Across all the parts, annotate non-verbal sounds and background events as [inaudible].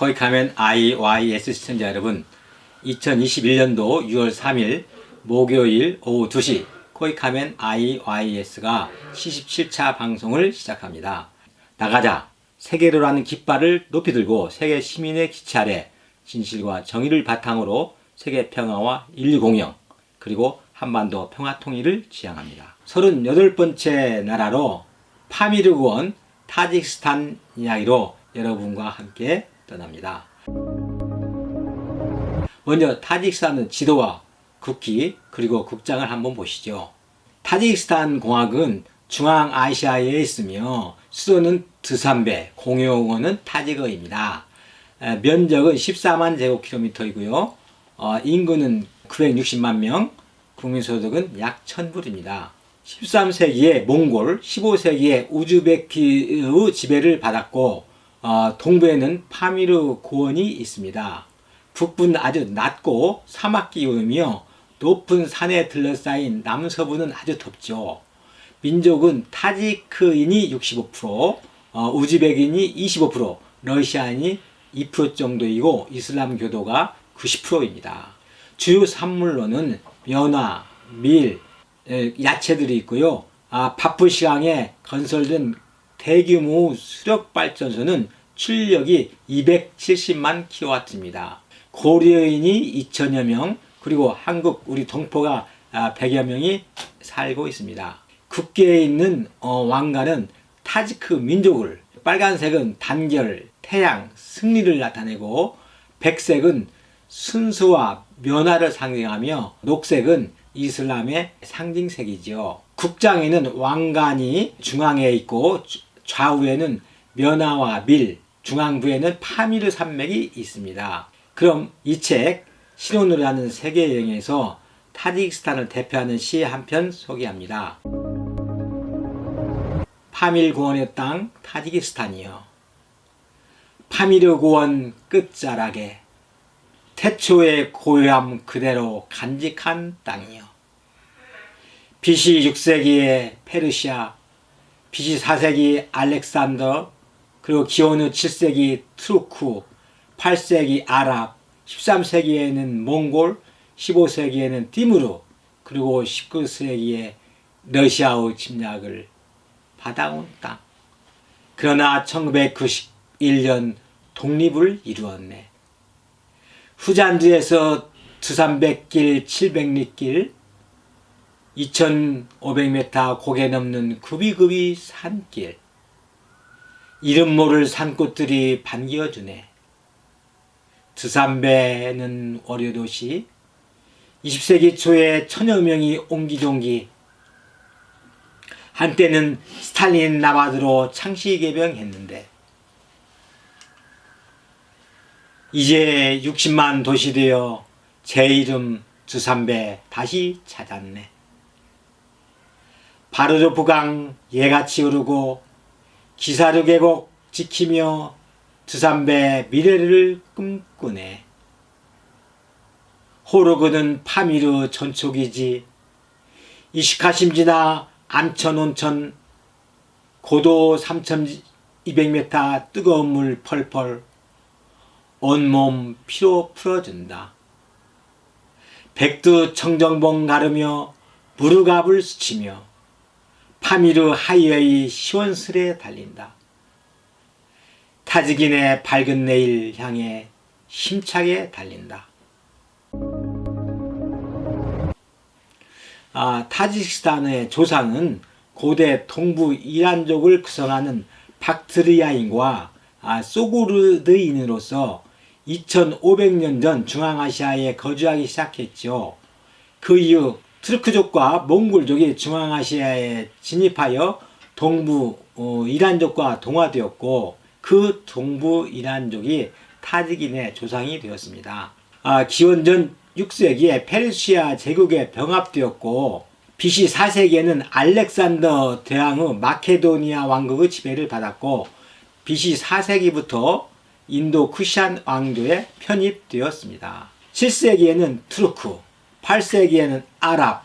거기 가면 IYS 시청자 여러분 2021년도 6월 3일 목요일 오후 2시 거기 가면 IYS가 77차 방송을 시작합니다. 나가자 세계로라는 깃발을 높이 들고 세계 시민의 기치 아래 진실과 정의를 바탕으로 세계 평화와 인류 공영 그리고 한반도 평화 통일을 지향합니다. 38번째 나라로 파미르구원 타직스탄 이야기로 여러분과 함께 떠납니다. 먼저 타직스탄의 지도와 국기 그리고 국장을 한번 보시죠. 타직스탄 공화국은 중앙아시아에 있으며 수도는 드산베, 공용어는 타직어입니다. 에, 면적은 14만 제곱킬로미터이고요. 어, 인구는 960만 명, 국민소득은 약 1000불입니다. 13세기에 몽골, 15세기에 우즈베키의 지배를 받았고 어, 동부에는 파미르 고원이 있습니다. 북부는 아주 낮고 사막 기후이며 높은 산에 둘러싸인 남서부는 아주 덥죠. 민족은 타지크인이 65%, 어, 우즈벡인이 25%, 러시아인이 2% 정도이고 이슬람교도가 90%입니다. 주요 산물로는 면화, 밀, 에, 야채들이 있고요. 아, 바쁘시강에 건설된 대규모 수력 발전소는 출력이 270만 킬로와트입니다. 고려인이 2천여 명, 그리고 한국 우리 동포가 아, 100여 명이 살고 있습니다. 국계에 있는 어, 왕가는 타지크 민족을 빨간색은 단결, 태양, 승리를 나타내고 백색은 순수와 면화를 상징하며 녹색은 이슬람의 상징색이죠. 국장에는 왕관이 중앙에 있고 좌우에는 면화와 밀, 중앙부에는 파미르 산맥이 있습니다. 그럼 이 책 신혼으로 하는 세계 여행에서 타지키스탄을 대표하는 시 한 편 소개합니다. 파밀 고원의 땅 타지키스탄이요. 파미르 고원 끝자락에 태초의 고요함 그대로 간직한 땅이요. BC 6세기의 페르시아, BC 4세기 알렉산더, 그리고 기원후 7세기 투르크, 8세기 아랍, 13세기에는 몽골, 15세기에는 티무르, 그리고 19세기에 러시아의 침략을 받아온 땅. 그러나 1991년 독립을 이루었네. 후잔주에서 2300길, 700리길, 2500m 고개 넘는 굽이굽이 산길. 이름 모를 산꽃들이 반겨주네. 드산베는 월요도시, 20세기 초에 천여 명이 옹기종기, 한때는 스탈린 나바드로 창시 개병했는데, 이제 60만 도시 되어 제 이름 두산배 다시 찾았네. 바르르 부강 예같이 흐르고 기사르 계곡 지키며 두산배 미래를 꿈꾸네. 호르그는 파미르 전초기지 이시카심지나 안천 온천 고도 3200m 뜨거운 물 펄펄 온몸 피로 풀어준다. 백두 청정봉 가르며 무르갑을 스치며 파미르 하이웨이 시원스레 달린다. 타지긴의 밝은 내일 향해 힘차게 달린다. 아, 타지키스탄의 조상은 고대 동부 이란족을 구성하는 박트리아인과 아, 소구르드인으로서 2500년 전 중앙아시아에 거주하기 시작했죠. 그 이후 트르크족과 몽골족이 중앙아시아에 진입하여 동부 어, 이란족과 동화되었고 그 동부 이란족이 타지긴의 조상이 되었습니다. 아, 기원전 6세기에 페르시아 제국에 병합되었고 BC 4세기에는 알렉산더 대왕의 마케도니아 왕국의 지배를 받았고 BC 4세기부터 인도 쿠샨 왕조에 편입되었습니다. 7세기에는 투르크, 8세기에는 아랍,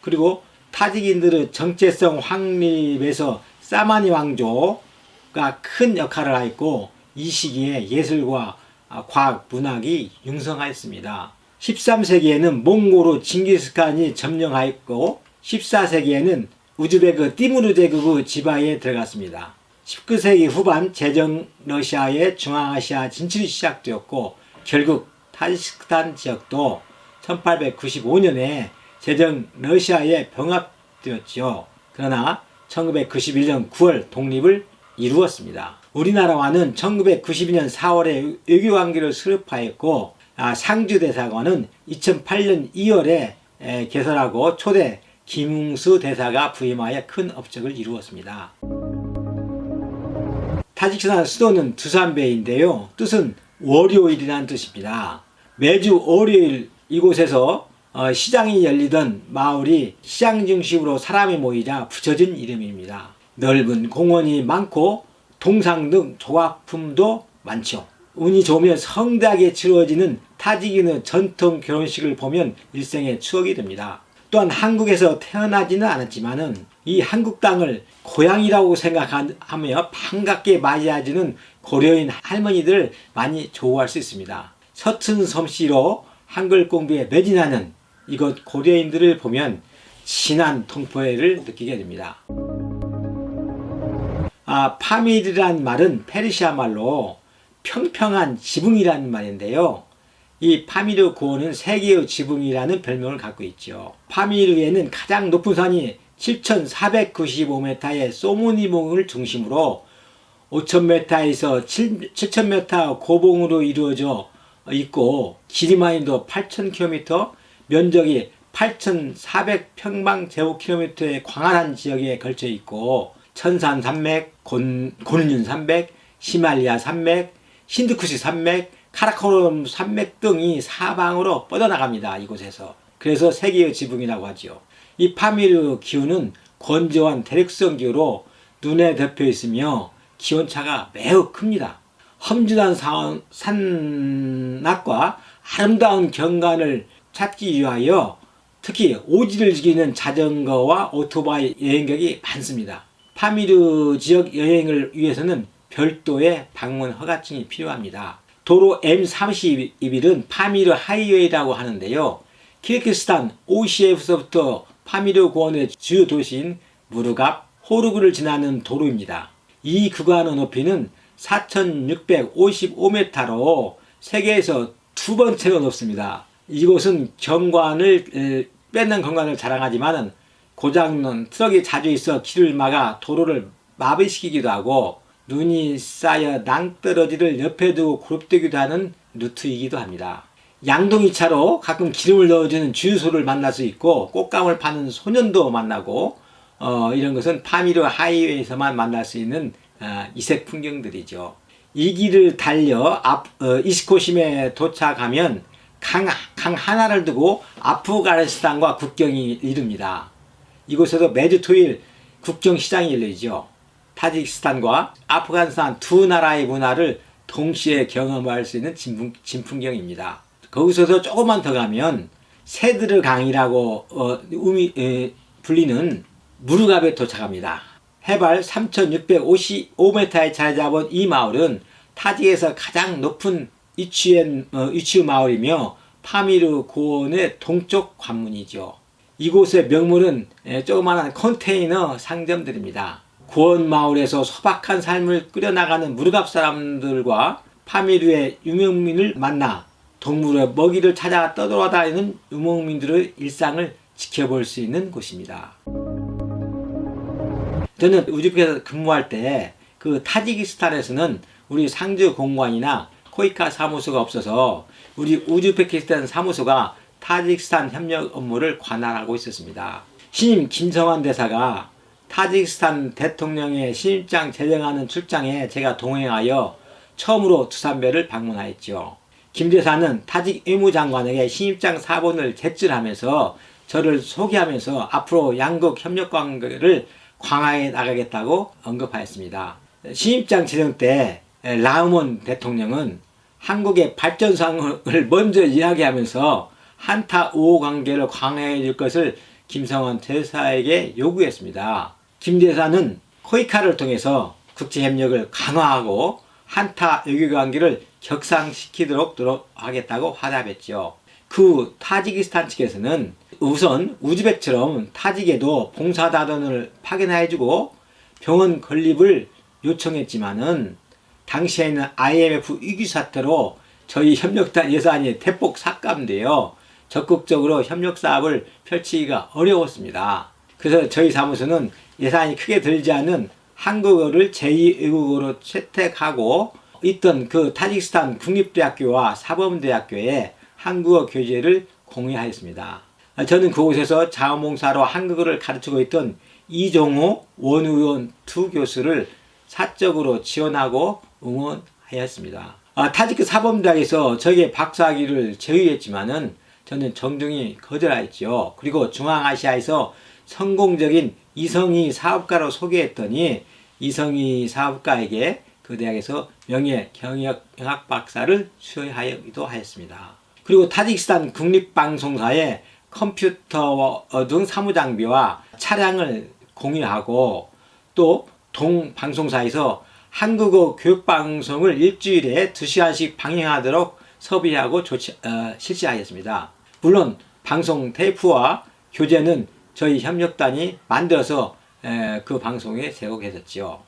그리고 타지긴들의 정체성 확립에서 사마니 왕조가 큰 역할을 하였고 이 시기에 예술과 아, 과학, 문학이 융성하였습니다. 13세기에는 몽고르 징기스칸이 점령하였고 14세기에는 우즈베크 티무르 제국의 지바에 들어갔습니다. 19세기 후반 제정 러시아의 중앙아시아 진출이 시작되었고 결국 타지키스탄 지역도 1895년에 제정 러시아에 병합되었지요. 그러나 1991년 9월 독립을 이루었습니다. 우리나라와는 1992년 4월에 외교 관계를 수립하였고 아, 상주 대사관은 2008년 2월에 에, 개설하고 초대 김웅수 대사가 부임하여 큰 업적을 이루었습니다. 타지키스탄 수도는 두산베인데요. 뜻은 월요일이라는 뜻입니다. 매주 월요일 이곳에서 어, 시장이 열리던 마을이 시장 중심으로 사람이 모이자 붙여진 이름입니다. 넓은 공원이 많고 동상 등 조각품도 많죠. 운이 좋으면 성대하게 치루어지는 타지기는 전통 결혼식을 보면 일생의 추억이 됩니다. 또한 한국에서 태어나지는 않았지만은 이 한국 땅을 고향이라고 생각하며 반갑게 맞이해주는 고려인 할머니들 많이 좋아할 수 있습니다. 서툰 솜씨로 한글 공부에 매진하는 이곳 고려인들을 보면 진한 통포를 느끼게 됩니다. 아, 파밀이란 말은 페르시아 말로 평평한 지붕이라는 말인데요. 이 파미르 고원은 세계의 지붕이라는 별명을 갖고 있죠. 파미르에는 가장 높은 산이 7,495m의 소모니봉을 중심으로 5,000m에서 7,000m 고봉으로 이루어져 있고 길이만이도 8,000km, 면적이 8,400평방 제곱킬로미터의 광활한 지역에 걸쳐 있고 천산 산맥, 곤, 곤륜 산맥, 히말리아 산맥, 힌두쿠시 산맥, 카라코럼 산맥 등이 사방으로 뻗어나갑니다. 이곳에서. 그래서 세계의 지붕이라고 하지요. 이 파미르 기후는 건조한 대륙성 기후로 눈에 덮여 있으며 기온차가 매우 큽니다. 험준한 산, 산악과 아름다운 경관을 찾기 위하여 특히 오지를 즐기는 자전거와 오토바이 여행객이 많습니다. 파미르 지역 여행을 위해서는 별도의 방문 허가증이 필요합니다. 도로 M31은 파미르 하이웨이라고 하는데요. 키르기스탄 OCF서부터 파미르 고원의 주요 도시인 무르갑, 호르그를 지나는 도로입니다. 이 구간의 높이는 4,655m로 세계에서 두 번째로 높습니다. 이곳은 경관을 뺏는 경관을 자랑하지만 고장난 트럭이 자주 있어 길을 막아 도로를 마비시키기도 하고 눈이 쌓여 낭떠러지를 옆에 두고 그룹되기도 하는 루트이기도 합니다. 양동이차로 가끔 기름을 넣어주는 주유소를 만날 수 있고 꽃감을 파는 소년도 만나고 어, 이런 것은 파미르 하이웨이에서만 만날 수 있는 어, 이색 풍경들이죠. 이 길을 달려 앞, 어, 이스코심에 도착하면 강, 강 하나를 두고 아프가니스탄과 국경이 이릅니다. 이곳에서 매주 토요일 국경 시장이 열리죠. 타지키스탄과 아프가니스탄 두 나라의 문화를 동시에 경험할 수 있는 진풍, 진풍경입니다. 거기서도 조금만 더 가면 세드르 강이라고 어, 우미, 에, 불리는 무르갑에 도착합니다. 해발 3,655m에 자리 잡은 이 마을은 타지에서 가장 높은 이치엔 어, 이치우 마을이며 파미르 고원의 동쪽 관문이죠. 이곳의 명물은 에, 조그마한 컨테이너 상점들입니다. 고원 마을에서 소박한 삶을 꾸려나가는 무르갑 사람들과 파미르의 유명민을 만나 동물의 먹이를 찾아 떠돌아다니는 유목민들의 일상을 지켜볼 수 있는 곳입니다. 저는 우즈베크에서 근무할 때 그 타지키스탄에서는 우리 상주 공관이나 코이카 사무소가 없어서 우리 우즈베키스탄 사무소가 타지키스탄 협력 업무를 관할하고 있었습니다. 신임 김성환 대사가 타지키스탄 대통령의 신입장 제정하는 출장에 제가 동행하여 처음으로 두산배를 방문하였죠. 김 대사는 타직 외무장관에게 신입장 사본을 제출하면서 저를 소개하면서 앞으로 양국 협력 관계를 강화해 나가겠다고 언급하였습니다. 신입장 제정 때 라우몬 대통령은 한국의 발전상을 [laughs] 먼저 이야기하면서 한타 우호 관계를 강화해 줄 것을 김성원 대사에게 요구했습니다. 김 대사는 코이카를 통해서 국제 협력을 강화하고 한타 외교 관계를 격상시키도록 노력하겠다고 화답했죠. 그 타지키스탄 측에서는 우선 우즈벡처럼 타직에도 봉사단원을 파견해주고 병원 건립을 요청했지만은 당시에는 IMF 위기 사태로 저희 협력단 예산이 대폭 삭감되어 적극적으로 협력 사업을 펼치기가 어려웠습니다. 그래서 저희 사무소는 예산이 크게 들지 않은 한국어를 제2외국어로 채택하고 있던 그 타지키스탄 국립대학교와 사범대학교에 한국어 교재를 공유하였습니다. 저는 그곳에서 자원봉사로 한국어를 가르치고 있던 이종호 원의원 두 교수를 사적으로 지원하고 응원하였습니다. 아, 타지크 사범대학에서 저에게 박사학위를 제의했지만은 저는 정중히 거절하였죠. 그리고 중앙아시아에서 성공적인 이성희 사업가로 소개했더니 이성희 사업가에게 그 대학에서 명예 경영 박사를 수여하기도 하였습니다. 그리고 타지키스탄 국립방송사에 컴퓨터 등 사무장비와 차량을 공유하고 또 동 방송사에서 한국어 교육방송을 일주일에 2시간씩 방영하도록 섭외하고 조치, 어, 실시하였습니다. 물론 방송 테이프와 교재는 저희 협력단이 만들어서 에, 그 방송에 제공했었지요.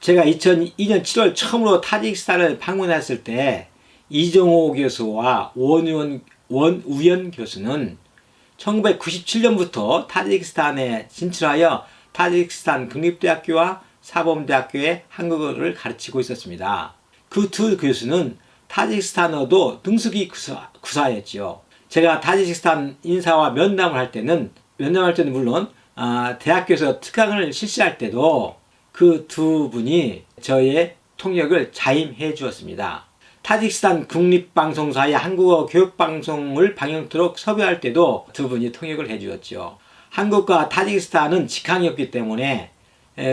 제가 2002년 7월 처음으로 타지키스탄을 방문했을 때 이정호 교수와 원우연, 원우연 교수는 1997년부터 타지키스탄에 진출하여 타지키스탄 국립대학교와 사범대학교에 한국어를 가르치고 있었습니다. 그 두 교수는 타지키스탄어도 능숙히 구사, 구사했지요. 제가 타지키스탄 인사와 면담을 할 때는 면담할 때는 물론 아, 대학교에서 특강을 실시할 때도 그 두 분이 저의 통역을 자임해 주었습니다. 타지키스탄 국립방송사의 한국어 교육방송을 방영토록 섭외할 때도 두 분이 통역을 해 주었죠. 한국과 타지키스탄은 직항이었기 때문에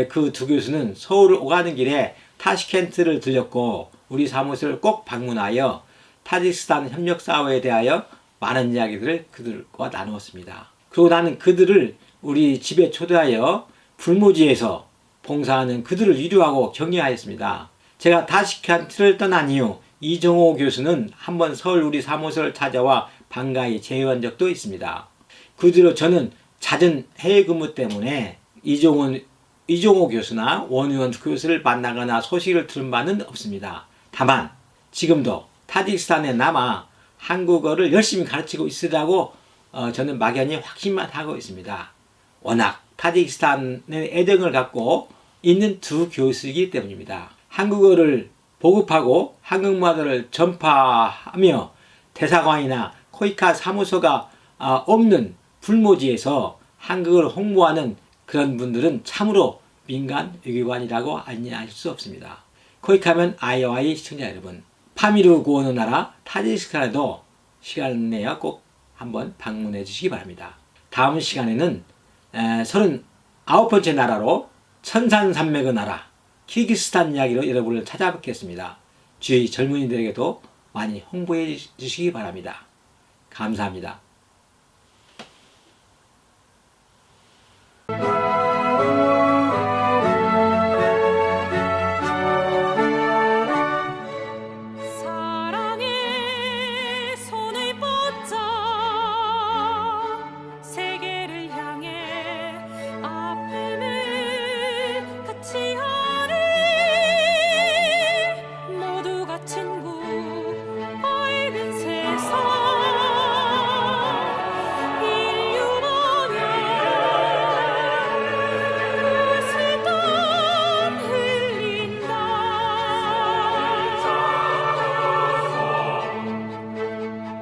그 두 교수는 서울을 오가는 길에 타시켄트를 들렸고 우리 사무소를 꼭 방문하여 타지키스탄 협력 사업에 대하여 많은 이야기들을 그들과 나누었습니다. 그리고 나는 그들을 우리 집에 초대하여 불모지에서 봉사하는 그들을 위로하고 격려하였습니다. 제가 타시켄트를 떠난 이후 이정호 교수는 한번 서울 우리 사무소를 찾아와 반가이 제의한 적도 있습니다. 그 뒤로 저는 잦은 해외 근무 때문에 이종원, 이종호 교수나 원의원 교수를 만나거나 소식을 들은 바는 없습니다. 다만 지금도 타지키스탄에 남아 한국어를 열심히 가르치고 있으라고 어, 저는 막연히 확신만 하고 있습니다. 워낙 타지키스탄에 애정을 갖고 있는 두 교수이기 때문입니다. 한국어를 보급하고 한국문화를 전파하며 대사관이나 코이카 사무소가 아, 없는 불모지에서 한국을 홍보하는 그런 분들은 참으로 민간 외교관이라고 아니할 수 없습니다. 코이카면 아이오아이 시청자 여러분, 파미르 구원의 나라 타지키스탄에도 시간 내어 꼭 한번 방문해 주시기 바랍니다. 다음 시간에는 39번째 나라로 천산산맥의 나라 키르기스탄 이야기로 여러분을 찾아뵙겠습니다. 주위 젊은이들에게도 많이 홍보해 주시기 바랍니다. 감사합니다.